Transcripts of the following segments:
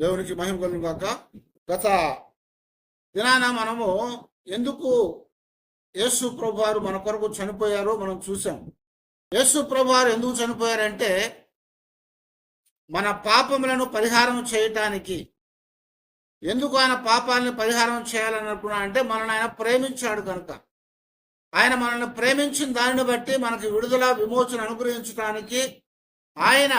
దేవునికి మహిమ కలుగు కాక గత దినాన మనము ఎందుకు యేసు ప్రభువారు మన కొరకు చనిపోయారో మనం చూసాం యేసు ప్రభువారు ఎందుకు చనిపోయారంటే మన పాపములను పరిహారం చేయటానికి. ఎందుకు ఆయన పాపాలను పరిహారం చేయాలనుకున్నా అంటే మనల్ని ఆయన ప్రేమించాడు కనుక. ఆయన మనల్ని ప్రేమించిన దానిని బట్టి మనకి విడుదల విమోచన అనుగ్రహించడానికి ఆయన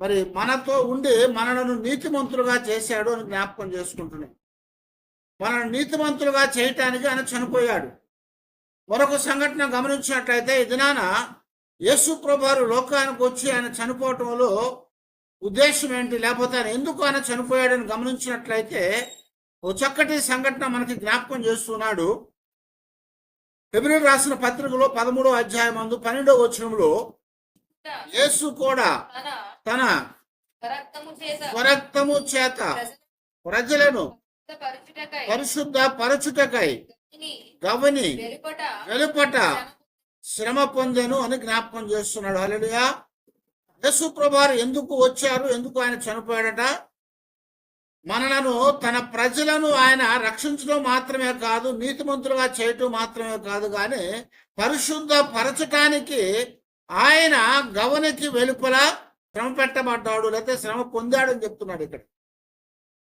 మరి మనతో ఉండి మనలను నీతిమంతులుగా చేశాడు అని జ్ఞాపకం చేసుకుంటున్నాం మనల్ని నీతిమంతులుగా చేయటానికి ఆయన చనిపోయాడు. మరొక సంఘటన గమనించినట్లయితే ఈ దినాన యేసు ప్రభారు లోకానికి వచ్చి ఆయన చనిపోవటంలో ఉద్దేశం ఏంటి? లేకపోతే ఆయన ఎందుకు ఆయన చనిపోయాడని గమనించినట్లయితే ఓ చక్కటి సంఘటన మనకి జ్ఞాపకం చేస్తున్నాడు. ఫిబ్రవరి రాసిన పత్రికలో పదమూడో అధ్యాయం అందు పన్నెండో వచనంలో యేసు కూడా తన స్వరక్తము చేత ప్రజలను పరిశుద్ధ పరచుటకై గవని వెలుపట శ్రమ పొందెను అని జ్ఞాపకం చేస్తున్నాడు. హల్లెలూయా. యేసు ప్రభువారు ఎందుకు వచ్చారు? ఎందుకు ఆయన చనిపోయాడట? మనలను తన ప్రజలను ఆయన రక్షించడం మాత్రమే కాదు నీతిమంతులుగా చేయటం మాత్రమే కాదు కానీ పరిశుద్ధ పరచటానికి ఆయన గవనికి వెలుపల శ్రమ పెట్టబడ్డాడు లేకపోతే శ్రమ పొందాడు అని చెప్తున్నాడు ఇక్కడ.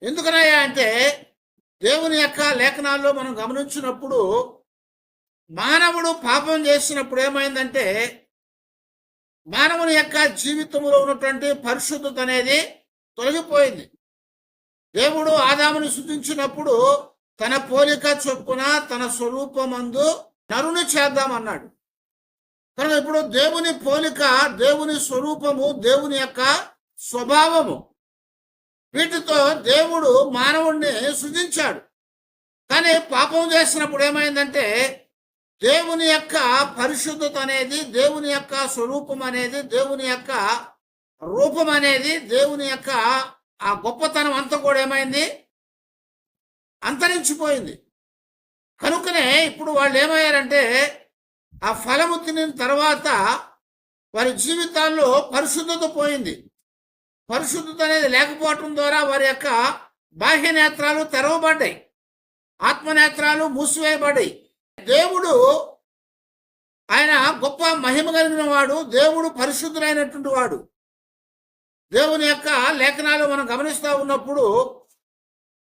ఎందుకనయ్యా అంటే దేవుని యొక్క లేఖనాల్లో మనం గమనించినప్పుడు మానవుడు పాపం చేసినప్పుడు ఏమైందంటే మానవుని యొక్క జీవితంలో ఉన్నటువంటి పరిశుద్ధత అనేది తొలగిపోయింది. దేవుడు ఆదాముని సృజించినప్పుడు తన పోలిక చొప్పున తన స్వరూపమందు నరుని చేద్దామన్నాడు. కనుక ఇప్పుడు దేవుని పోలిక దేవుని స్వరూపము దేవుని యొక్క స్వభావము. వీటితో దేవుడు మానవుణ్ణి సృజించాడు. కానీ పాపం చేసినప్పుడు ఏమైందంటే దేవుని యొక్క పరిశుద్ధత అనేది దేవుని యొక్క స్వరూపం అనేది దేవుని యొక్క రూపం అనేది దేవుని యొక్క ఆ గొప్పతనం అంతా కూడా ఏమైంది? అంతరించిపోయింది. కనుకనే ఇప్పుడు వాళ్ళు ఏమయ్యారంటే ఆ ఫలము తినిన తర్వాత వారి జీవితాల్లో పరిశుద్ధత పోయింది. పరిశుద్ధత అనేది లేకపోవటం ద్వారా వారి యొక్క బాహ్య నేత్రాలు తెరవబడ్డాయి. ఆత్మనేత్రాలు మూసివేయబడ్డాయి. దేవుడు ఆయన గొప్ప మహిమ కలిగిన వాడు దేవుడు పరిశుద్ధులైనటువంటి వాడు. దేవుని యొక్క లేఖనాలు మనం గమనిస్తూ ఉన్నప్పుడు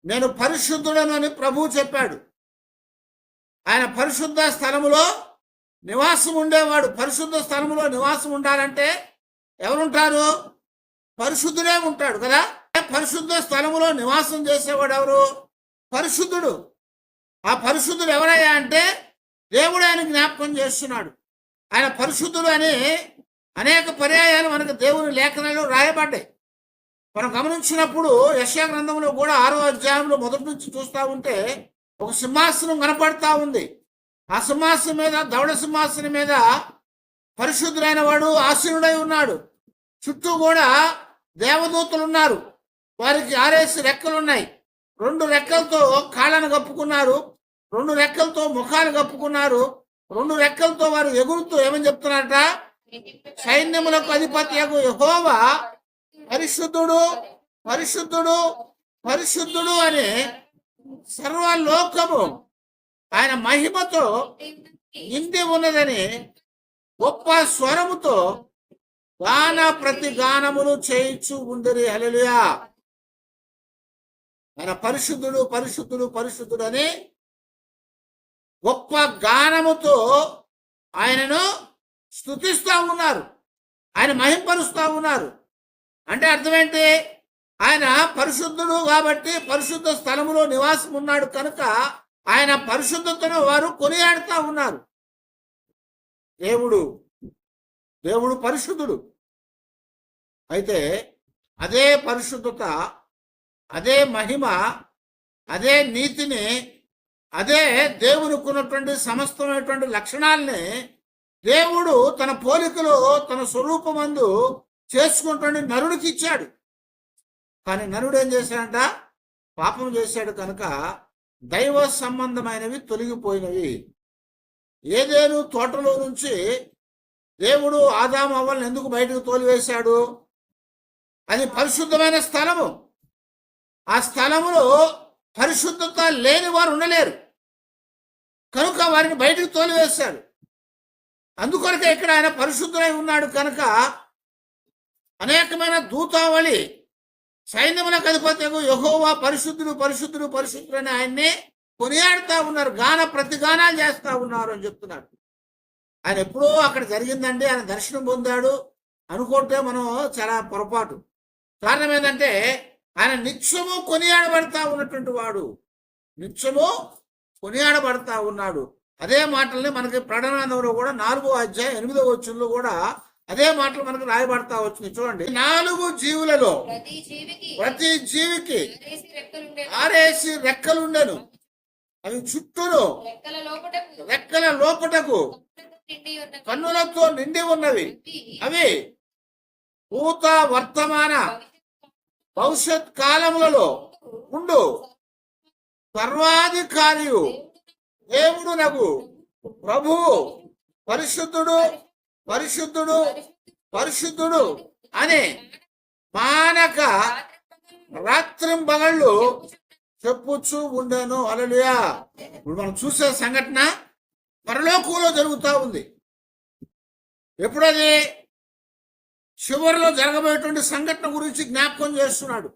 నేను పరిశుద్ధుడను అని ప్రభువు చెప్పాడు. ఆయన పరిశుద్ధ స్థలములో నివాసం ఉండేవాడు. పరిశుద్ధ స్థలములో నివాసం ఉండాలంటే ఎవరుంటారు? పరిశుద్ధుడే ఉంటాడు కదా? పరిశుద్ధ స్థలములో నివాసం చేసేవాడు ఎవరు? పరిశుద్ధుడు. ఆ పరిశుద్ధుడు ఎవరయ్యా అంటే దేవుడు ఆయన జ్ఞాపకం చేస్తున్నాడు. ఆయన పరిశుద్ధుడు అని అనేక పర్యాయాలు మనకు దేవుని లేఖనాలు రాయబడ్డాయి. మనం గమనించినప్పుడు యశా గ్రంథంలో కూడా ఆరో అధ్యాయంలో మొదటి నుంచి చూస్తూ ఉంటే ఒక సింహాసనం కనపడతా ఉంది. ఆ సింహాసనం మీద దౌడ సింహాసనం మీద పరిశుద్ధులైన వాడు ఆసీనుడై ఉన్నాడు. చుట్టూ కూడా దేవదూతలు ఉన్నారు. వారికి ఆరేసి రెక్కలు ఉన్నాయి. రెండు రెక్కలతో కాళ్ళను కప్పుకున్నారు. రెండు రెక్కలతో ముఖాలు కప్పుకున్నారు. రెండు రెక్కలతో వారు ఎగురుతూ ఏమని చెప్తున్నారట? సైన్యములకు అధిపతి యహోవా పరిశుద్ధుడు పరిశుద్ధుడు పరిశుద్ధుడు అని సర్వలోకము ఆయన మహిమతో నిండి ఉన్నదని గొప్ప స్వరముతో గాన ప్రతి గానములు చేయించు ఉందిరి. హలలుయా ఆయన పరిశుద్ధుడు పరిశుద్ధుడు పరిశుద్ధుడు అని గొప్ప గానముతో ఆయనను స్థుతిస్తా ఉన్నారు. ఆయన మహింపరుస్తా ఉన్నారు. అంటే అర్థమేంటి? ఆయన పరిశుద్ధుడు కాబట్టి పరిశుద్ధ స్థలములో నివాసం ఉన్నాడు కనుక ఆయన పరిశుద్ధతను వారు కొనియాడుతా ఉన్నారు. దేవుడు దేవుడు పరిశుద్ధుడు. అయితే అదే పరిశుద్ధత అదే మహిమ అదే నీతిని అదే దేవునికి సమస్తమైనటువంటి లక్షణాలని దేవుడు తన పోలికలో తన స్వరూపమందు చేసుకుంటుండి నరుడికి ఇచ్చాడు. కానీ నరుడు ఏం చేశాడంట? పాపం చేశాడు కనుక దైవ సంబంధమైనవి తొలగిపోయినవి. ఏదేను తోటలో నుంచి దేవుడు ఆదాము అవ్వలను ఎందుకు బయటకు తోలివేశాడు? అది పరిశుద్ధమైన స్థలము. ఆ స్థలములో పరిశుద్ధత లేని వారు ఉండలేరు. కనుక వారిని బయటకు తోలివేశాడు. అందుకొరకే ఇక్కడ ఆయన పరిశుద్ధులై ఉన్నాడు కనుక అనేకమైన దూతావళి సైన్యములకు అధిపత్యకు యహోవా పరిశుద్ధుడు పరిశుద్ధుడు పరిశుద్ధుడు అని ఆయన్ని కొనియాడుతా ఉన్నారు. గాన ప్రతిగానాలు చేస్తా ఉన్నారు అని చెప్తున్నాడు. ఆయన ఎప్పుడో అక్కడ జరిగిందండి. ఆయన దర్శనం పొందాడు. అనుకుంటే మనం చాలా పొరపాటు. కారణం ఏంటంటే ఆయన నిత్యము కొనియాడబడతా ఉన్నటువంటి వాడు. నిత్యము కొనియాడబడతా ఉన్నాడు. అదే మాటల్ని మనకి ప్రణానందంలో కూడా నాలుగో అధ్యాయం ఎనిమిదో వచ్చుల్లో కూడా అదే మాటలు మనకు రాయబడతా వచ్చింది. చూడండి. నాలుగు జీవులలో ప్రతి జీవికి ఆరేసి రెక్కలుండే ఆరేసి రెక్కలుండెను. అవి చుట్టూను రెక్కల లోపటకు కన్నులతో నిండి ఉన్నవి. అవి భూత వర్తమాన భవిష్యత్ కాలములలో ఉండు. సర్వాధికారియు దేవుడు నగు ప్రభు పరిశుద్ధుడు పరిశుద్ధుడు పరిశుద్ధుడు అని మానక రాత్రింబగళ్ళు చెప్పొచ్చు ఉండను. అలలుయా ఇప్పుడు మనం చూసే సంఘటన పరలోకంలో జరుగుతూ ఉంది. ఎప్పుడది? చివరిలో జరగబోయేటువంటి సంఘటన గురించి జ్ఞాపకం చేస్తున్నాడు.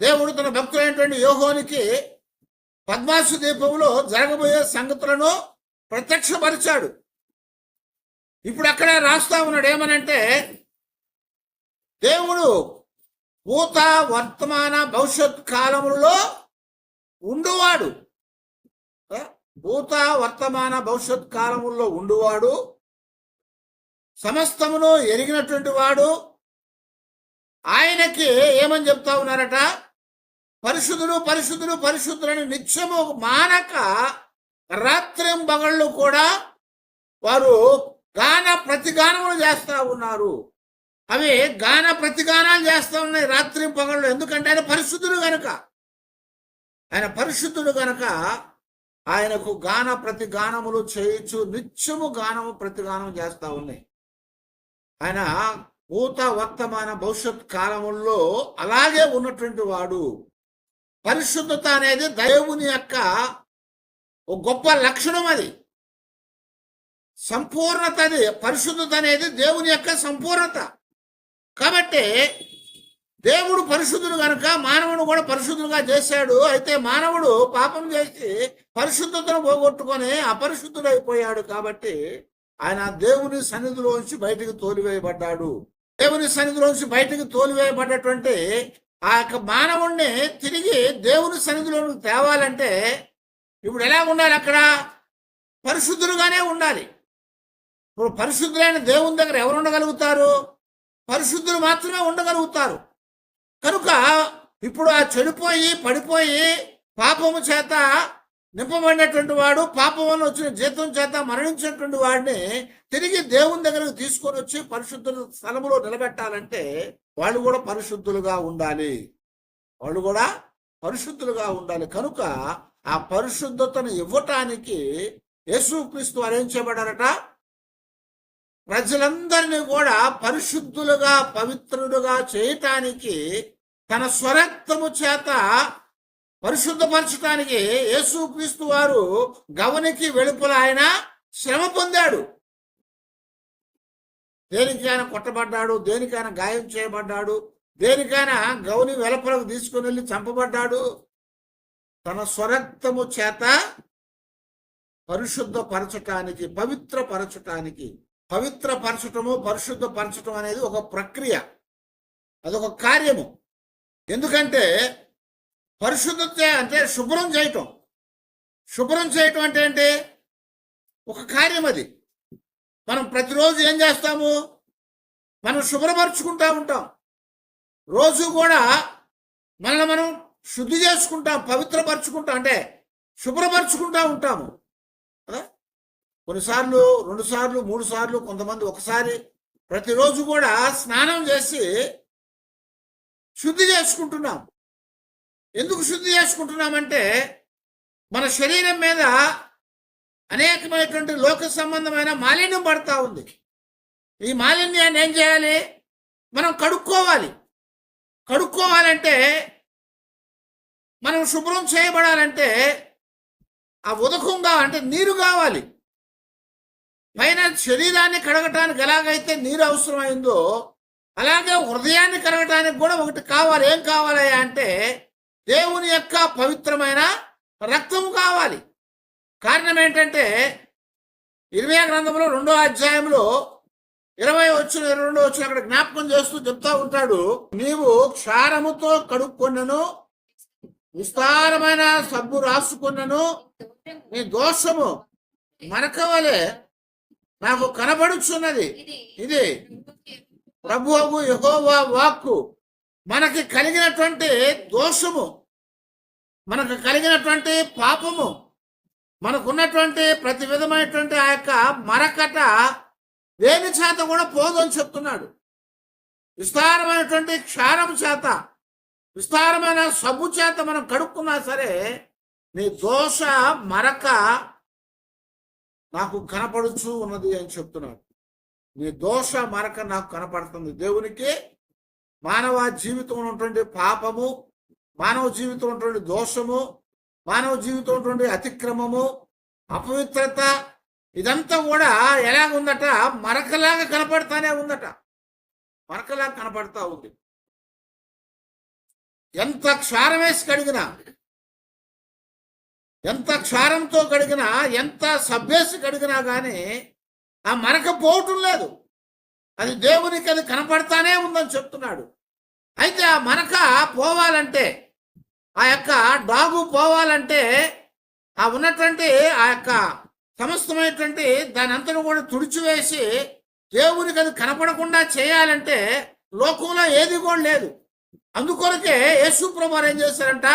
దేవుడు తన భక్తులైనటువంటి యోహోనికి పద్మాసు దీపంలో జరగబోయే సంగతులను ప్రత్యక్షపరిచాడు. ఇప్పుడు అక్కడే రాస్తా ఉన్నాడు ఏమనంటే దేవుడు భూత వర్తమాన భవిష్యత్ కాలములలో ఉండువాడు. భూత వర్తమాన భవిష్యత్ కాలముల్లో ఉండువాడు. సమస్తమును ఎరిగినటువంటి వాడు. ఆయనకి ఏమని చెప్తా ఉన్నారట? పరిశుద్ధుడు పరిశుద్ధుడు పరిశుద్ధులని నిత్యము మానక రాత్రిం బగళ్ళు కూడా వారు గాన ప్రతిగానములు చేస్తూ ఉన్నారు. అవి గాన ప్రతిగానాలు చేస్తూ ఉన్నాయి రాత్రి పగళ్ళు. ఎందుకంటే ఆయన పరిశుద్ధుడు గనక. ఆయన పరిశుద్ధుడు గనక ఆయనకు గాన ప్రతిగానములు చేయొచ్చు నిత్యము గానము ప్రతిగానం చేస్తూ ఉన్నాయి. ఆయన భూత వర్తమాన భవిష్యత్ కాలముల్లో అలాగే ఉన్నటువంటి వాడు. పరిశుద్ధత అనేది దైవుని యొక్క ఒక గొప్ప లక్షణం అది. సంపూర్ణత పరిశుద్ధత అనేది దేవుని యొక్క సంపూర్ణత. కాబట్టి దేవుడు పరిశుద్ధుడు కనుక మానవుడు కూడా పరిశుద్ధుడుగా చేశాడు అయితే మానవుడు పాపం చేసి పరిశుద్ధతను పోగొట్టుకొని అపరిశుద్ధుడైపోయాడు కాబట్టి ఆయన దేవుని సన్నిధిలోంచి బయటికి తోలివేయబడ్డాడు. దేవుని సన్నిధిలోంచి బయటికి తోలివేయబడ్డటువంటి ఆ యొక్క మానవుణ్ణి తిరిగి దేవుని సన్నిధిలోకి తేవాలంటే ఇప్పుడు ఎలా ఉండాలి అక్కడ? పరిశుద్ధులుగానే ఉండాలి. ఇప్పుడు పరిశుద్ధులైన దేవుని దగ్గర ఎవరు ఉండగలుగుతారు? పరిశుద్ధులు మాత్రమే ఉండగలుగుతారు. కనుక ఇప్పుడు ఆ చెడిపోయి పడిపోయి పాపము చేత నింపబడినటువంటి వాడు పాపం వల్ల వచ్చిన జీతం చేత మరణించినటువంటి వాడిని తిరిగి దేవుని దగ్గరకు తీసుకొని వచ్చి పరిశుద్ధుల స్థలములో నిలబెట్టాలంటే వాళ్ళు కూడా పరిశుద్ధులుగా ఉండాలి. వాళ్ళు కూడా పరిశుద్ధులుగా ఉండాలి. కనుక ఆ పరిశుద్ధతను ఇవ్వటానికి యేసుక్రీస్తు వారు చేయబడారట ప్రజలందరినీ కూడా పరిశుద్ధులుగా పవిత్రులుగా చేయటానికి తన స్వరక్తము చేత పరిశుద్ధపరచటానికి యేసుక్రీస్తు వారు గవనికి వెలుపల ఆయన శ్రమ పొందాడు. దేనికైనా కొట్టబడ్డాడు దేనికైనా గాయం చేయబడ్డాడు దేనికైనా గౌని వెలపలకు తీసుకుని వెళ్ళి చంపబడ్డాడు. తన స్వరక్తము చేత పరిశుద్ధపరచటానికి పవిత్రపరచటానికి పవిత్రపరచటము పరిశుద్ధపరచటం అనేది ఒక ప్రక్రియ. అదొక కార్యము. ఎందుకంటే పరిశుద్ధత అంటే శుభ్రం చేయటం. శుభ్రం చేయటం అంటే ఏంటి? ఒక కార్యం అది. మనం ప్రతిరోజు ఏం చేస్తాము? మనం శుభ్రపరుచుకుంటా ఉంటాం. రోజు కూడా మనల్ని మనం శుద్ధి చేసుకుంటాం పవిత్రపరుచుకుంటాం. అంటే శుభ్రపరుచుకుంటా ఉంటాము. కొన్నిసార్లు రెండు సార్లు మూడు సార్లు కొంతమంది ఒకసారి ప్రతిరోజు కూడా స్నానం చేసి శుద్ధి చేసుకుంటున్నాం. ఎందుకు శుద్ధి చేసుకుంటున్నామంటే మన శరీరం మీద అనేకమైనటువంటి లోక సంబంధమైన మాలిన్యం పడతా ఉంది. ఈ మాలిన్యాన్ని ఏం చేయాలి? మనం కడుక్కోవాలి. కడుక్కోవాలంటే మనం శుభ్రం చేయబడాలంటే ఆ ఉదకంగా అంటే నీరు కావాలి. పైన శరీరాన్ని కడగటానికి ఎలాగైతే నీరు అవసరమైందో అలాగే హృదయాన్ని కడగటానికి కూడా ఒకటి కావాలి. ఏం కావాలి అంటే దేవుని యొక్క పవిత్రమైన రక్తము కావాలి. కారణం ఏంటంటే ఇరవై గ్రంథంలో రెండో అధ్యాయంలో ఇరవై వచ్చిన ఇరవై రెండో వచ్చిన అక్కడ జ్ఞాపకం చేస్తూ చెప్తా ఉంటాడు నీవు క్షారముతో కడుక్కొన్నను విస్తారమైన సబ్బు రాసుకున్నను నీ దోషము మనకవలే నాకు కనబడుచున్నది. ఇది ప్రభువు యహోవా వాక్కు. మనకి కలిగినటువంటి దోషము మనకు కలిగినటువంటి పాపము మనకున్నటువంటి ప్రతి విధమైనటువంటి ఆ యొక్క మరకట దేని చేత కూడా పోదని చెప్తున్నాడు. విస్తారమైనటువంటి క్షారం చేత విస్తారమైన సబ్బు చేత మనం కడుక్కున్నా సరే నీ దోష మరక నాకు కనపడుచు ఉన్నది అని చెప్తున్నాడు. నీ దోష మరక నాకు కనపడుతుంది. దేవునికి మానవ జీవితంలో ఉన్నటువంటి పాపము మానవ జీవితంలో ఉన్నటువంటి దోషము మానవ జీవితం ఉన్నటువంటి అతిక్రమము అపవిత్రత ఇదంతా కూడా ఎలాగుందట? మరకలాగా కనపడతానే ఉందట. మరకలాగా కనపడతా ఉంది. ఎంత క్షారం వేసి కడిగినా ఎంత క్షారంతో కడిగినా ఎంత సబ్బేసి కడిగినా కానీ ఆ మరక పోవటం లేదు. అది దేవునికి అది కనపడతానే ఉందని చెప్తున్నాడు. అయితే ఆ మరక పోవాలంటే ఆ యొక్క డాగు పోవాలంటే ఆ ఉన్నటువంటి ఆ యొక్క సమస్తమైనటువంటి దాని అంతను కూడా తుడిచివేసి దేవునికి అది కనపడకుండా చేయాలంటే లోకంలో ఏది కూడా లేదు. అందుకొరకే యేసు ప్రభు ఏం చేశారంట?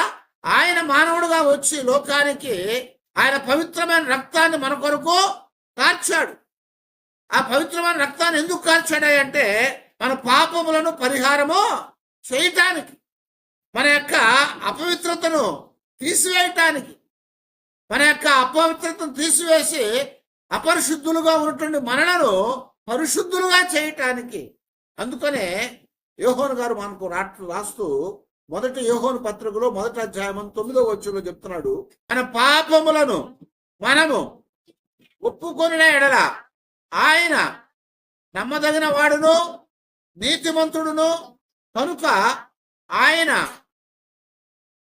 ఆయన మానవుడుగా వచ్చి లోకానికి ఆయన పవిత్రమైన రక్తాన్ని మన కొరకు కార్చాడు. ఆ పవిత్రమైన రక్తాన్ని ఎందుకు కార్చాడు అంటే మన పాపములను పరిహారము చేయటానికి మన యొక్క అపవిత్రతను తీసివేయటానికి మన యొక్క అపవిత్రతను తీసివేసి అపరిశుద్ధులుగా ఉన్నటువంటి మనలను పరిశుద్ధులుగా చేయటానికి. అందుకనే యోహోన్ గారు మనకు రాట్ రాస్తూ మొదటి యోహోను పత్రికలో మొదటి అధ్యాయం తొమ్మిదో వచ్చులో చెప్తున్నాడు. మన పాపములను మనము ఒప్పుకొనిన ఎడల ఆయన నమ్మదగిన వాడును నీతిమంతుడును. కనుక ఆయన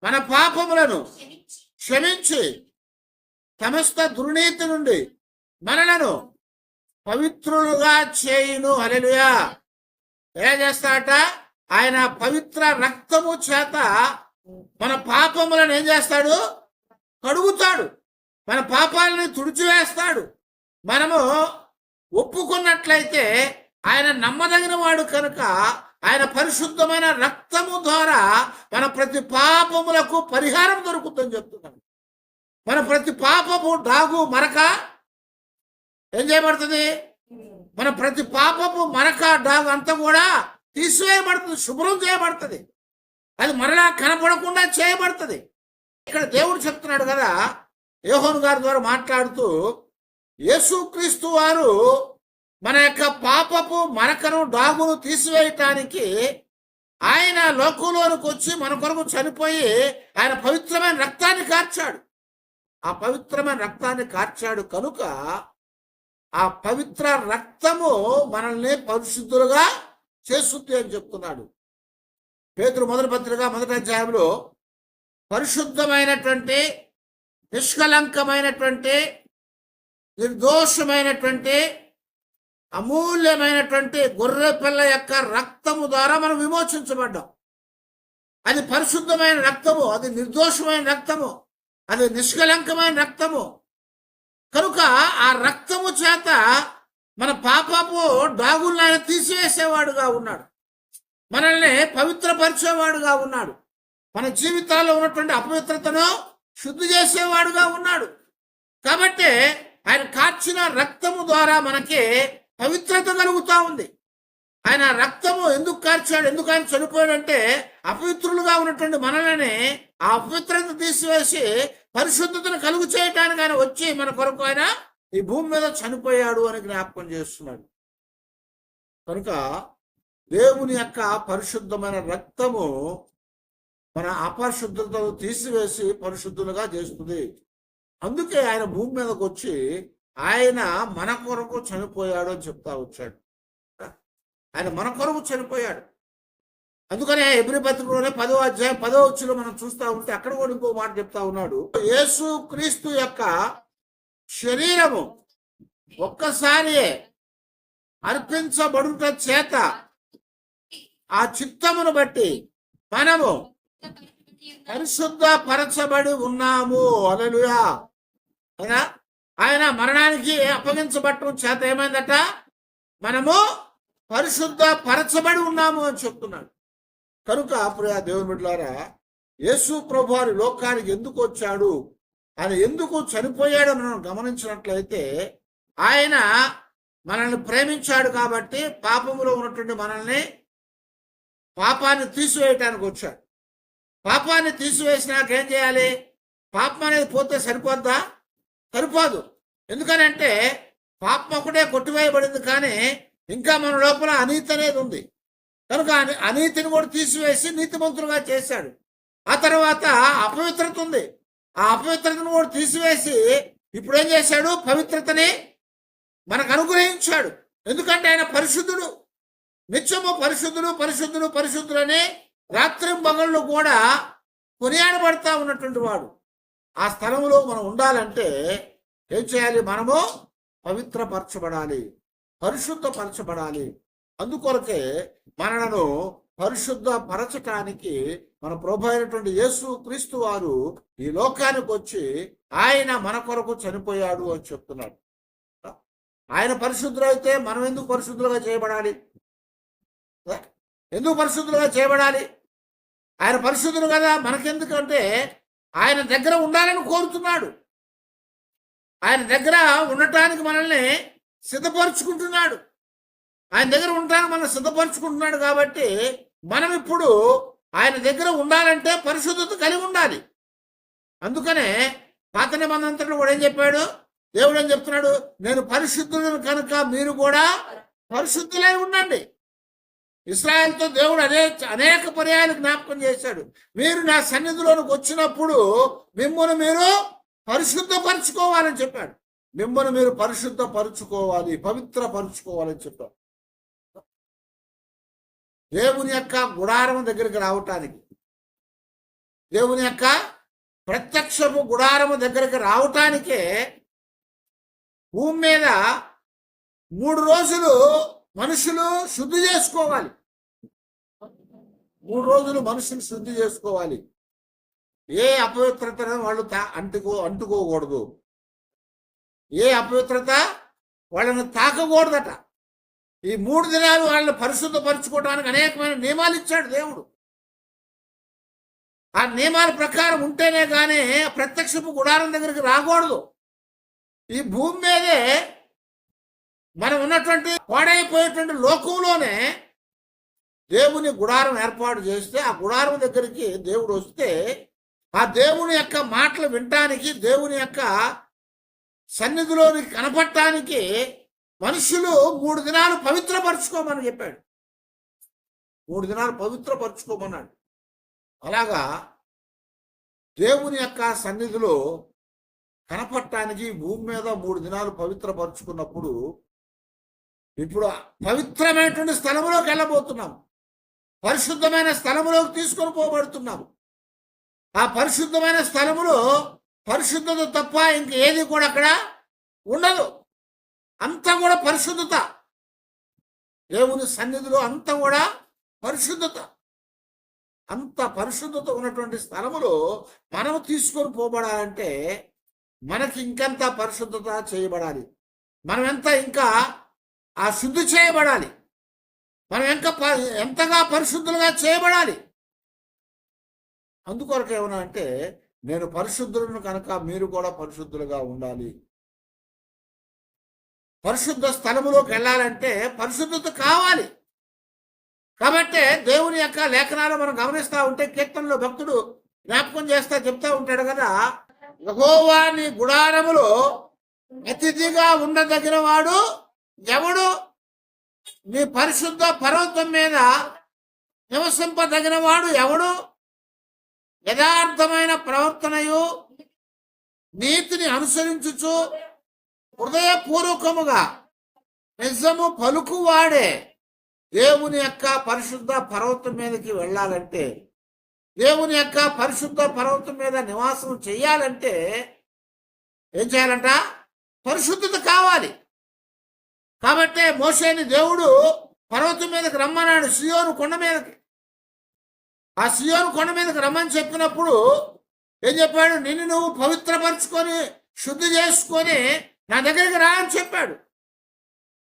మన పాపములను క్షమించి సమస్త దుర్నీతి నుండి మనలను పవిత్రులుగా చేయును. హల్లెలూయా. ఎలా చేస్తాడట? ఆయన పవిత్ర రక్తము చేత మన పాపములను ఏం చేస్తాడు? కడుగుతాడు. మన పాపాలని తుడిచివేస్తాడు. మనము ఒప్పుకున్నట్లయితే ఆయన నమ్మదగిన వాడు కనుక ఆయన పరిశుద్ధమైన రక్తము ద్వారా మన ప్రతి పాపములకు పరిహారం దొరుకుతుందని చెప్తున్నాడు. మన ప్రతి పాపము డాగు మరక ఏం చేయబడుతుంది? మన ప్రతి పాపపు మరక డాగు అంతా కూడా తీసివేయబడుతుంది శుభ్రం చేయబడుతుంది. అది మరలా కనపడకుండా చేయబడుతుంది. ఇక్కడ దేవుడు చెప్తున్నాడు కదా యోహోన్ గారి ద్వారా మాట్లాడుతూ యేసుక్రీస్తు వారు మన యొక్క పాపపు మరకను డాగును తీసివేయటానికి ఆయన లోకంలోనికి వచ్చి మన కొరకు చనిపోయి ఆయన పవిత్రమైన రక్తాన్ని కార్చాడు. ఆ పవిత్రమైన రక్తాన్ని కార్చాడు కనుక ఆ పవిత్ర రక్తము మనల్ని పరిశుద్ధులుగా చేస్తుంది అని చెప్తున్నాడు. పేతురు మొదటి పత్రిక మొదటి అధ్యాయంలో పరిశుద్ధమైనటువంటి నిష్కలంకమైనటువంటి నిర్దోషమైనటువంటి అమూల్యమైనటువంటి గొర్రె పిల్ల యొక్క రక్తము ద్వారా మనం విమోచించబడ్డాం. అది పరిశుద్ధమైన రక్తము అది నిర్దోషమైన రక్తము అది నిష్కలంకమైన రక్తము. కనుక ఆ రక్తము చేత మన పాపపు డాగులను ఆయన తీసివేసేవాడుగా ఉన్నాడు. మనల్ని పవిత్రపరిచేవాడుగా ఉన్నాడు. మన జీవితాల్లో ఉన్నటువంటి అపవిత్రతను శుద్ధి చేసేవాడుగా ఉన్నాడు. కాబట్టి ఆయన కార్చిన రక్తము ద్వారా మనకి పవిత్రత కలుగుతూ ఉంది. ఆయన రక్తము ఎందుకు కార్చాడు ఎందుకు ఆయన చనిపోయాడంటే అపవిత్రులుగా ఉన్నటువంటి మనల్ని ఆ అపవిత్రత తీసివేసి పరిశుద్ధతను కలుగు చేయటానికి ఆయన వచ్చి మన కొరకు ఆయన ఈ భూమి మీద చనిపోయాడు అని జ్ఞాపకం చేస్తున్నాడు. కనుక దేవుని యొక్క పరిశుద్ధమైన రక్తము మన అపరిశుద్ధతను తీసివేసి పరిశుద్ధులుగా చేస్తుంది. అందుకే ఆయన భూమి మీదకి వచ్చి ఆయన మన కొరకు చనిపోయాడు అని చెప్తా వచ్చాడు. ఆయన మన కొరకు చనిపోయాడు. అందుకనే ఎబ్రి పత్రికలోనే పదో అధ్యాయం పదో వచ్చిలో మనం చూస్తా ఉంటే అక్కడ కూడా ఇంకో మాట చెప్తా ఉన్నాడు. యేసు క్రీస్తు యొక్క శరీరము ఒక్కసారి అర్పించబడుట చేత ఆ చిత్తమును బట్టి మనము పరిశుద్ధ పరచబడి ఉన్నాము. అలలుయా అయినా ఆయన మరణానికి అప్పగించబట్టడం చేత ఏమైందట? మనము పరిశుద్ధ పరచబడి ఉన్నాము అని చెప్తున్నాడు. కనుక ప్రియ దేవుని బిడ్డలారా యేసు ప్రభు వారి లోకానికి ఎందుకు వచ్చాడు? ఆయన ఎందుకు చనిపోయాడు మనం గమనించినట్లయితే ఆయన మనల్ని ప్రేమించాడు కాబట్టి పాపములో ఉన్నటువంటి మనల్ని పాపాన్ని తీసివేయటానికి వచ్చాడు. పాపాన్ని తీసివేసినాక ఏం చేయాలి? పాపం అనేది పోతే సరిపోద్దా? సరిపోదు. ఎందుకనంటే పాపం ఒకటే కొట్టివేయబడింది కానీ ఇంకా మన లోపల అనీతి అనేది ఉంది. కనుక అని- అనీతిని కూడా తీసివేసి నీతిమంతులుగా చేశాడు. ఆ తర్వాత అపవిత్రత ఉంది. ఆ అపవిత్రతను కూడా తీసివేసి ఇప్పుడు ఏం చేశాడు? పవిత్రతని మనకు అనుగ్రహించాడు. ఎందుకంటే ఆయన పరిశుద్ధుడు. నిత్యము పరిశుద్ధుడు పరిశుద్ధుడు పరిశుద్ధులని రాత్రి పగళ్ళు కూడా కొనియాడబడతా ఉన్నటువంటి వాడు. ఆ స్థలంలో మనం ఉండాలంటే ఏం చేయాలి మనము? పవిత్రపరచబడాలి. పరిశుద్ధపరచబడాలి. అందుకొరకే మనలను పరిశుద్ధ పరచటానికి మన ప్రభు అయినటువంటి యేసు క్రీస్తు వారు ఈ లోకానికి వచ్చి ఆయన మన కొరకు చనిపోయాడు అని చెప్తున్నాడు. ఆయన పరిశుద్ధులైతే మనం ఎందుకు పరిశుద్ధులుగా చేయబడాలి? ఎందుకు పరిశుద్ధులుగా చేయబడాలి? ఆయన పరిశుద్ధులు కదా మనకెందుకంటే ఆయన దగ్గర ఉండాలని కోరుతున్నాడు. ఆయన దగ్గర ఉండటానికి మనల్ని సిద్ధపరుచుకుంటున్నాడు. ఆయన దగ్గర ఉండటానికి మనం సిద్ధపరుచుకుంటున్నాడు కాబట్టి మనం ఇప్పుడు ఆయన దగ్గర ఉండాలంటే పరిశుద్ధత కలిగి ఉండాలి. అందుకనే పాత నిబంధనలో కూడా ఏం చెప్పాడు? దేవుడు ఏం చెప్తున్నాడు? నేను పరిశుద్ధులను కనుక మీరు కూడా పరిశుద్ధులై ఉండండి. ఇస్రాయల్తో దేవుడు అనే అనేక పర్యాలు జ్ఞాపకం చేశాడు. మీరు నా సన్నిధిలోనికి వచ్చినప్పుడు మిమ్మల్ని మీరు పరిశుద్ధపరచుకోవాలని చెప్పాడు. మిమ్మల్ని మీరు పరిశుద్ధపరచుకోవాలి పవిత్రపరుచుకోవాలని చెప్పాడు. దేవుని యొక్క గుడారం దగ్గరికి రావటానికి. దేవుని యొక్క ప్రత్యక్షపు గుడారము దగ్గరికి రావటానికే భూమి మీద మూడు రోజులు మనుషులు శుద్ధి చేసుకోవాలి. మూడు రోజులు మనుషులు శుద్ధి చేసుకోవాలి. ఏ అపవిత్రతను వాళ్ళు తా- అంటుకో అంటుకోకూడదు. ఏ అపవిత్రత వాళ్ళని తాకకూడదట. ఈ మూడు దినాలు వాళ్ళని పరిశుద్ధపరచుకోవడానికి అనేకమైన నియమాలు ఇచ్చాడు దేవుడు. ఆ నియమాల ప్రకారం ఉంటేనే కానీ ప్రత్యక్షపు గుడారం దగ్గరికి రాకూడదు. ఈ భూమి మీదే మనం ఉన్నటువంటి పాడైపోయేటువంటి లోకంలోనే దేవుని గుడారం ఏర్పాటు చేస్తే ఆ గుడారం దగ్గరికి దేవుడు వస్తే ఆ దేవుని యొక్క మాటలు వినటానికి దేవుని యొక్క సన్నిధిలోని కనపడటానికి మనుషులు మూడు దినాలు పవిత్రపరుచుకోమని చెప్పాడు. మూడు దినాలు పవిత్రపరుచుకోమన్నాడు. అలాగా దేవుని యొక్క సన్నిధిలో కనపడటానికి భూమి మీద మూడు దినాలు పవిత్రపరుచుకున్నప్పుడు ఇప్పుడు పవిత్రమైనటువంటి స్థలములోకి వెళ్ళబోతున్నాం. పరిశుద్ధమైన స్థలములోకి తీసుకొని పోబడుతున్నాము ఆ పరిశుద్ధమైన స్థలములో పరిశుద్ధత తప్ప ఇంక ఏది కూడా అక్కడ ఉండదు. అంతా కూడా పరిశుద్ధత. దేవుని సన్నిధిలో అంతా కూడా పరిశుద్ధత. అంత పరిశుద్ధత ఉన్నటువంటి స్థలములో మనం తీసుకొని పోబడాలంటే మనకి ఇంకెంత పరిశుద్ధత చేయబడాలి? మనం ఎంత ఇంకా ఆ శుద్ధి చేయబడాలి? మనం ఎంత ప- ఎంతగా పరిశుద్ధులుగా చేయబడాలి? అందుకొరకు ఏమన్నా అంటే నేను పరిశుద్ధులను కనుక మీరు కూడా పరిశుద్ధులుగా ఉండాలి. పరిశుద్ధ స్థలములోకి వెళ్ళాలంటే పరిశుద్ధత కావాలి. కాబట్టి దేవుని యొక్క లేఖనాలు మనం గమనిస్తూ ఉంటే కీర్తనలో భక్తుడు జ్ఞాపకం చేస్తా చెప్తా ఉంటాడు కదా యహోవాని నీ గుడారములో అతిథిగా ఉండదగిన వాడు ఎవడు? నీ పరిశుద్ధ పర్వతం మీద నివసింపదగిన వాడు ఎవడు? యథార్థమైన ప్రవర్తనయు నీతిని అనుసరించుచు హృదయపూర్వకముగా నిజము పలుకువాడే దేవుని యొక్క పరిశుద్ధ పర్వతం మీదకి వెళ్ళాలంటే దేవుని యొక్క పరిశుద్ధ పర్వతం మీద నివాసం చేయాలంటే ఏం చేయాలంట? పరిశుద్ధత కావాలి. కాబట్టి మోసేని దేవుడు పర్వతం మీదకి రమ్మన్నాడు సియోను కొండ మీదకి. ఆ సియోను కొండ మీదకి రమ్మని చెప్పినప్పుడు ఏం చెప్పాడు? నిన్ను నువ్వు పవిత్రపరుచుకొని శుద్ధి చేసుకొని నా దగ్గరికి రా అని చెప్పాడు.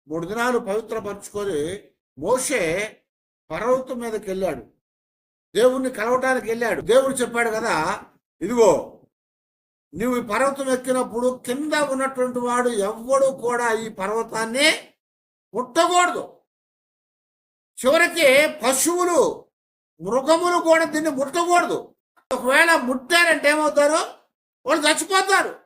మూడు దినాలు పవిత్రపరుచుకొని మోషే పర్వతం మీదకి వెళ్ళాడు. దేవుణ్ణి కలవటానికి వెళ్ళాడు. దేవుడు చెప్పాడు కదా ఇదిగో నువ్వు ఈ పర్వతం ఎక్కినప్పుడు కింద ఉన్నటువంటి వాడు ఎవ్వడు కూడా ఈ పర్వతాన్ని ముట్టకూడదు. చివరికి పశువులు మృగములు కూడా దీన్ని ముట్టకూడదు. ఒకవేళ ముట్టారంటే ఏమవుతారు? వాళ్ళు చచ్చిపోతారు.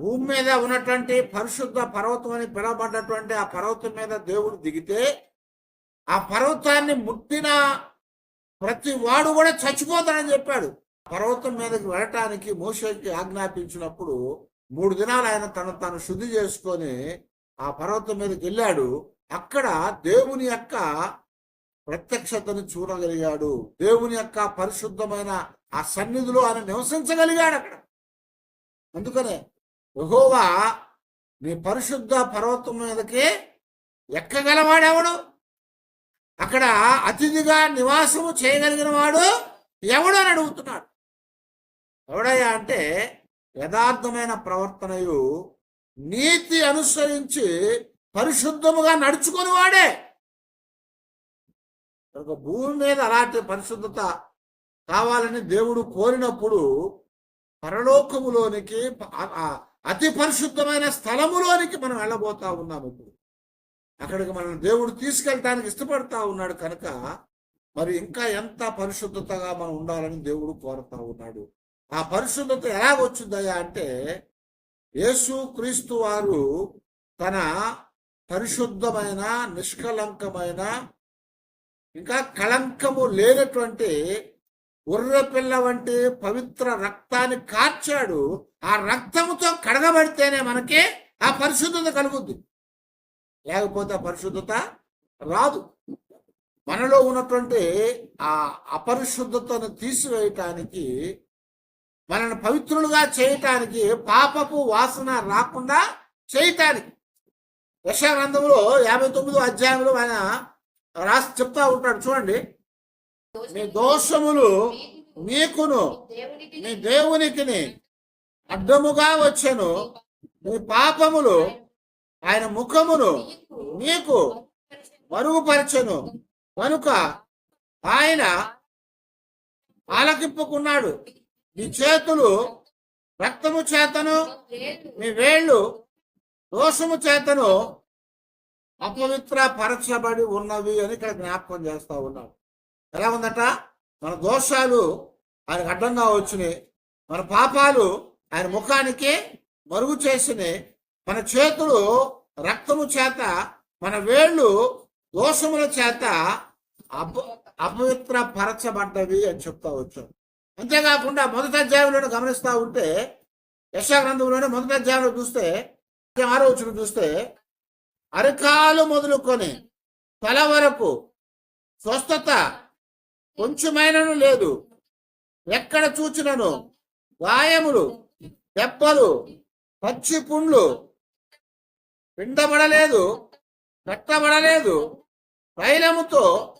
భూమి మీద ఉన్నటువంటి పరిశుద్ధ పర్వతం అని పిలవబడ్డటువంటి ఆ పర్వతం మీద దేవుడు దిగితే ఆ పర్వతాన్ని ముట్టిన ప్రతి వాడు కూడా చచ్చిపోతాడని చెప్పాడు. పర్వతం మీదకి వెళ్ళటానికి మోసకి ఆజ్ఞాపించినప్పుడు మూడు దినాలు ఆయన తను తను శుద్ధి చేసుకొని ఆ పర్వతం మీదకి వెళ్ళాడు. అక్కడ దేవుని యొక్క ప్రత్యక్షతను చూడగలిగాడు. దేవుని యొక్క పరిశుద్ధమైన ఆ సన్నిధిలో ఆయన నివసించగలిగాడు అక్కడ. అందుకనే యహోవా నీ పరిశుద్ధ పర్వతం మీదకి ఎక్కగలవాడెవడు? అక్కడ అతిథిగా నివాసము చేయగలిగిన వాడు ఎవడు అని అడుగుతున్నాడు. ఎవడయ్యా అంటే యథార్థమైన ప్రవర్తనయు నీతి అనుసరించి పరిశుద్ధముగా నడుచుకొని వాడే ఒక భూమి మీద అలాంటి పరిశుద్ధత కావాలని దేవుడు కోరినప్పుడు పరలోకములోనికి అతి పరిశుద్ధమైన స్థలములోనికి మనం వెళ్ళబోతా ఉన్నాము ఇప్పుడు. అక్కడికి మనం దేవుడు తీసుకెళ్ళటానికి ఇష్టపడతా ఉన్నాడు కనుక మరి ఇంకా ఎంత పరిశుద్ధతగా మనం ఉండాలని దేవుడు కోరుతా ఉన్నాడు. ఆ పరిశుద్ధత ఎలాగొచ్చిందయ్యా అంటే యేసు క్రీస్తు వారు తన పరిశుద్ధమైన నిష్కలంకమైన ఇంకా కళంకము లేనటువంటి ఉర్రపిల్ల వంటి పవిత్ర రక్తాన్ని కార్చాడు ఆ రక్తముతో కడగబడితేనే మనకి ఆ పరిశుద్ధత కలుగుద్ది. లేకపోతే ఆ పరిశుద్ధత రాదు. మనలో ఉన్నటువంటి ఆ అపరిశుద్ధతను తీసివేయటానికి మనల్ని పవిత్రులుగా చేయటానికి పాపపు వాసన రాకుండా చేయటానికి. యశానందంలో యాభై తొమ్మిదో అధ్యాయంలో ఆయన రాసి చెప్తా ఉంటాడు. చూడండి. మీ దోషములు మీకును మీ దేవునికిని అడ్డముగా వచ్చెను. మీ పాపములు ఆయన ముఖమును మీకు మరుగుపరచెను. కనుక ఆయన ఆలకింపుకున్నాడు. మీ చేతులు రక్తము చేతను మీ వేళ్ళు దోషము చేతను అపవిత్ర పరచబడి ఉన్నవి అని ఇక్కడ జ్ఞాపకం చేస్తా ఉన్నాడు ఎలా ఉందట? మన దోషాలు ఆయనకు అడ్డంగా వచ్చినాయి. మన పాపాలు ఆయన ముఖానికి మరుగు చేసినాయి. మన చేతులు రక్తము చేత మన వేళ్ళు దోషముల చేత అప అపవిత్ర పరచబడ్డవి అని చెప్తా వచ్చాడు అంతేకాకుండా మొదటి అధ్యాయంలోనే గమనిస్తూ ఉంటే యశాగ్రంథంలోనే మొదటి అధ్యాయంలో చూస్తే ఆరో వచ్చిన చూస్తే అరికాలు మొదలుకొని తల వరకు స్వస్థత కొంచెమైనను లేదు. ఎక్కడ చూచినను? గాయములు దెబ్బలు పచ్చి పుండ్లు. పిండబడలేదు కట్టబడలేదు తైలముతో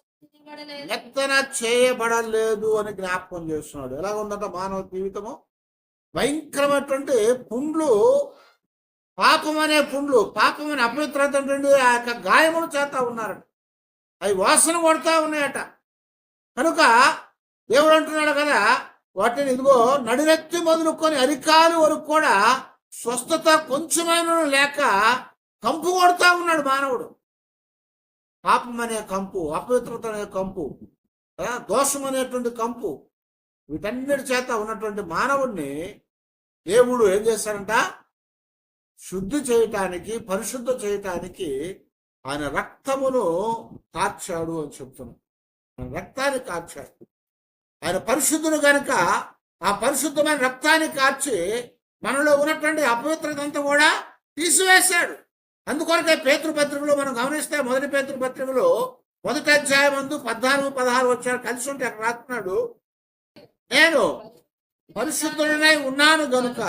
ఎత్తన చేయబడలేదు అని జ్ఞాపకం చేస్తున్నాడు. ఎలా ఉందంట మానవ జీవితము? భయంకరమైనటువంటి పుండ్లు పాపం అనే పుండ్లు పాపం అనే అపవిత్రత అంటే ఆ యొక్క గాయములు చేస్తా ఉన్నారట. అవి వాసన కొడతా ఉన్నాయట. కనుక దేవుడు అంటున్నాడు కదా వాటిని ఇదిగో నడినెత్తి మొదలుకొని అరికాలు వరకు కూడా స్వస్థత కొంచెమైన లేక కంపు కొడతా ఉన్నాడు మానవుడు. పాపం అనే కంపు అపవిత్రత అనే కంపు దోషం అనేటువంటి కంపు వీటన్నిటి చేత ఉన్నటువంటి మానవుడిని దేవుడు ఏం చేశాడంట? శుద్ధి చేయటానికి పరిశుద్ధ చేయటానికి ఆయన రక్తమును కార్చాడు అని చెప్తున్నాం రక్తాన్ని కార్చాడు ఆయన పరిశుద్ధుడు గనుక ఆ పరిశుద్ధమైన రక్తాన్ని కార్చి మనలో ఉన్నటువంటి అపవిత్రత అంతా కూడా తీసివేశాడు. అందుకొరకే పేతృపత్రికలో మనం గమనిస్తే మొదటి పేతృపత్రికలో మొదటి అధ్యాయం ముందు పద్నాలుగు పదహారు వచ్చారు కలిసి ఉంటే అక్కడ రాస్తున్నాడు. నేను పరిశుద్ధులనై ఉన్నాను గనుక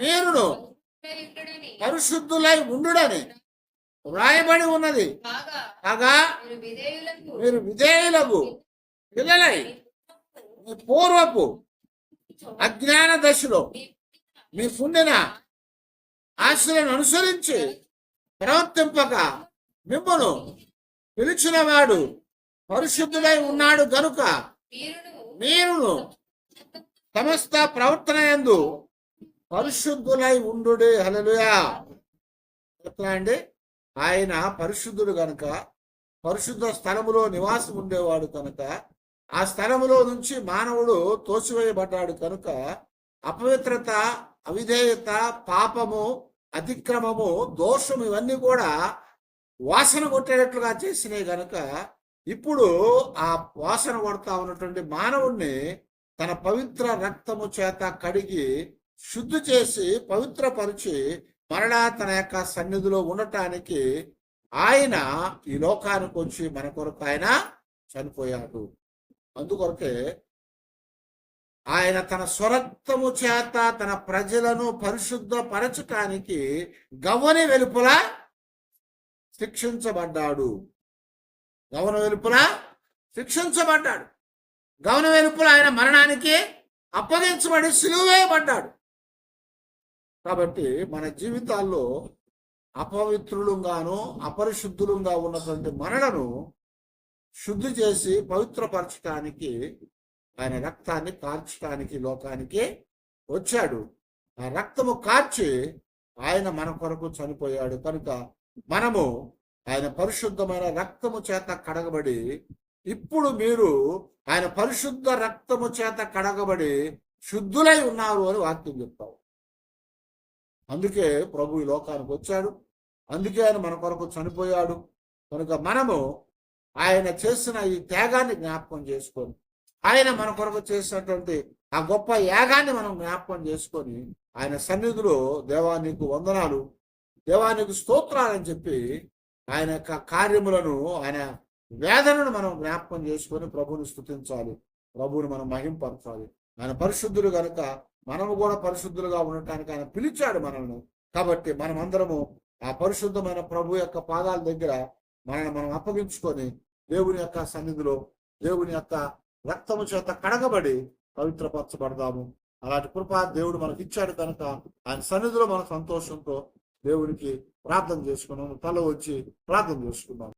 నేను పరిశుద్ధులై ఉండుడని వ్రాయబడి ఉన్నది. కాగా మీరు విధేయులకు మీరు పిల్లలై మీ పూర్వపు అజ్ఞాన దశలో మీ పుండిన ఆశలను అనుసరించి ప్రవర్తింపక మిమ్మను పిలిచిన వాడు పరిశుద్ధుడై ఉన్నాడు గనుక మీరును మీరును సమస్త ప్రవర్తన యందు పరిశుద్ధులై ఉండు హలలుయా ఎట్లా అండి? ఆయన పరిశుద్ధుడు గనుక పరిశుద్ధ స్థలములో నివాసం ఉండేవాడు కనుక ఆ స్థలములో నుంచి మానవుడు తోసివేయబడ్డాడు కనుక అపవిత్రత అవిధేయత పాపము అతిక్రమము దోషం ఇవన్నీ కూడా వాసన కొట్టేటట్లుగా చేసినాయి గనుక ఇప్పుడు ఆ వాసన కొడతా ఉన్నటువంటి మానవుణ్ణి తన పవిత్ర రక్తము చేత కడిగి శుద్ధి చేసి పవిత్రపరిచి మరలా తన యొక్క సన్నిధిలో ఉండటానికి ఆయన ఈ లోకానికి వచ్చి మన కొరకు ఆయన చనిపోయాడు. అందుకొరకే ఆయన తన స్వరక్తము చేత తన ప్రజలను పరిశుద్ధపరచటానికి గవని వెలుపల శిక్షించబడ్డాడు. గవన వెలుపల శిక్షించబడ్డాడు. గవన వెలుపల ఆయన మరణానికి అప్పగించబడి సిలువేయబడ్డాడు. కాబట్టి మన జీవితాల్లో అపవిత్రులుగాను అపరిశుద్ధులుగా ఉన్నటువంటి మనలను శుద్ధి చేసి పవిత్రపరచటానికి ఆయన రక్తాన్ని కార్చడానికి లోకానికి వచ్చాడు. ఆ రక్తము కార్చి ఆయన మన కొరకు చనిపోయాడు. కనుక మనము ఆయన పరిశుద్ధమైన రక్తము చేత కడగబడి ఇప్పుడు మీరు ఆయన పరిశుద్ధ రక్తము చేత కడగబడి శుద్ధులై ఉన్నారు అని వాక్యం చెప్తావు. అందుకే ప్రభు ఈ లోకానికి వచ్చాడు. అందుకే ఆయన మన కొరకు చనిపోయాడు. కనుక మనము ఆయన చేసిన ఈ త్యాగాన్ని జ్ఞాపకం చేసుకొని ఆయన మన కొరకు చేసినటువంటి ఆ గొప్ప యాగాన్ని మనం జ్ఞాపకం చేసుకొని ఆయన సన్నిధిలో దేవానికి వందనాలు దేవానికి స్తోత్రాలని చెప్పి ఆయన యొక్క కార్యములను ఆయన వేదనను మనం జ్ఞాపకం చేసుకొని ప్రభుని స్థుతించాలి ప్రభువుని మనం మహింపరచాలి. ఆయన పరిశుద్ధులు కనుక మనము కూడా పరిశుద్ధులుగా ఉండటానికి ఆయన పిలిచాడు మనల్ని. కాబట్టి మనమందరము ఆ పరిశుద్ధమైన ప్రభు యొక్క పాదాల దగ్గర మనల్ని మనం అప్పగించుకొని దేవుని యొక్క సన్నిధిలో దేవుని యొక్క రక్తము చేత కడగబడి పవిత్రపరచబడదాము. అలాంటి కృప దేవుడు మనకి ఇచ్చాడు కనుక ఆయన సన్నిధిలో మన సంతోషంతో దేవునికి ప్రార్థన చేసుకున్నాము. తల వచ్చి ప్రార్థన చేసుకున్నాము